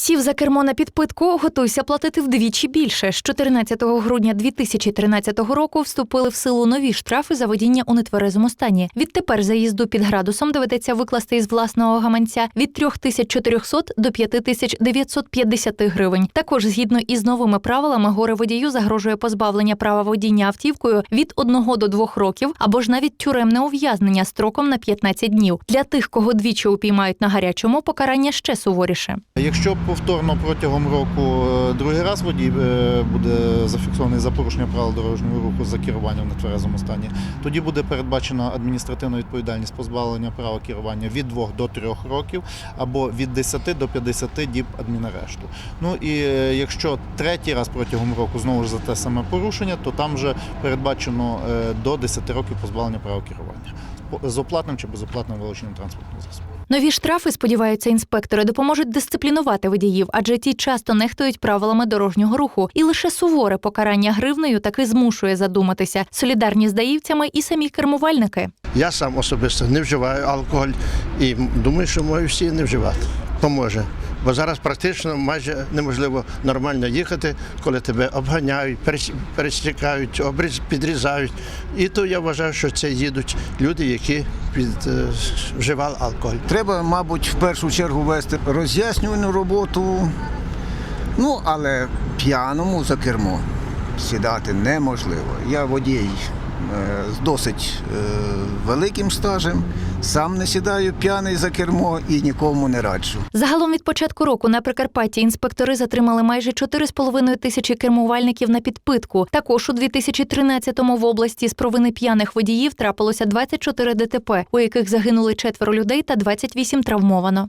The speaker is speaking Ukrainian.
Сів за кермо на підпитку, готуйся платити вдвічі більше. З 14 грудня 2013 року вступили в силу нові штрафи за водіння у нетверезому стані. Відтепер за їзду під градусом доведеться викласти із власного гаманця від 3400 до 5950 гривень. Також згідно із новими правилами, горе водію загрожує позбавлення права водіння автівкою від 1 до 2 років або ж навіть тюремне ув'язнення строком на 15 днів. Для тих, кого двічі упіймають на гарячому, покарання ще суворіше. Якщо повторно протягом року е, другий раз водій е, буде зафіксований за порушення правил дорожнього руху за керування в нетверезому стані, тоді буде передбачена адміністративна відповідальність позбавлення права керування від 2 до 3 років або від 10 до 50 діб адмінарешту. Ну і е, якщо третій раз протягом року знову ж за те саме порушення, то там вже передбачено до 10 років позбавлення права керування з оплатним чи безоплатним вилученням транспортного засобу. Нові штрафи, сподіваються інспектори, допоможуть дисциплінувати водіїв, адже ті часто нехтують правилами дорожнього руху. І лише суворе покарання гривнею таки змушує задуматися. Солідарні з даївцями і самі кермувальники. Я сам особисто не вживаю алкоголь і думаю, що можуть всі не вживати. Поможе. Бо зараз практично майже неможливо нормально їхати, коли тебе обганяють, перес- пересікають, підрізають. І то я вважаю, що це їдуть люди, які е, вживали алкоголь. Треба, мабуть, в першу чергу вести роз'яснювальну роботу. Ну, але п'яному за кермо сідати неможливо. Я водій з досить е, великим стажем, сам не сідаю п'яний за кермо і нікому не раджу. Загалом від початку року на Прикарпатті інспектори затримали майже 4,5 тисячі кермувальників на підпитку. Також у 2013-му в області з провини п'яних водіїв трапилося 24 ДТП, у яких загинули четверо людей та 28 травмовано.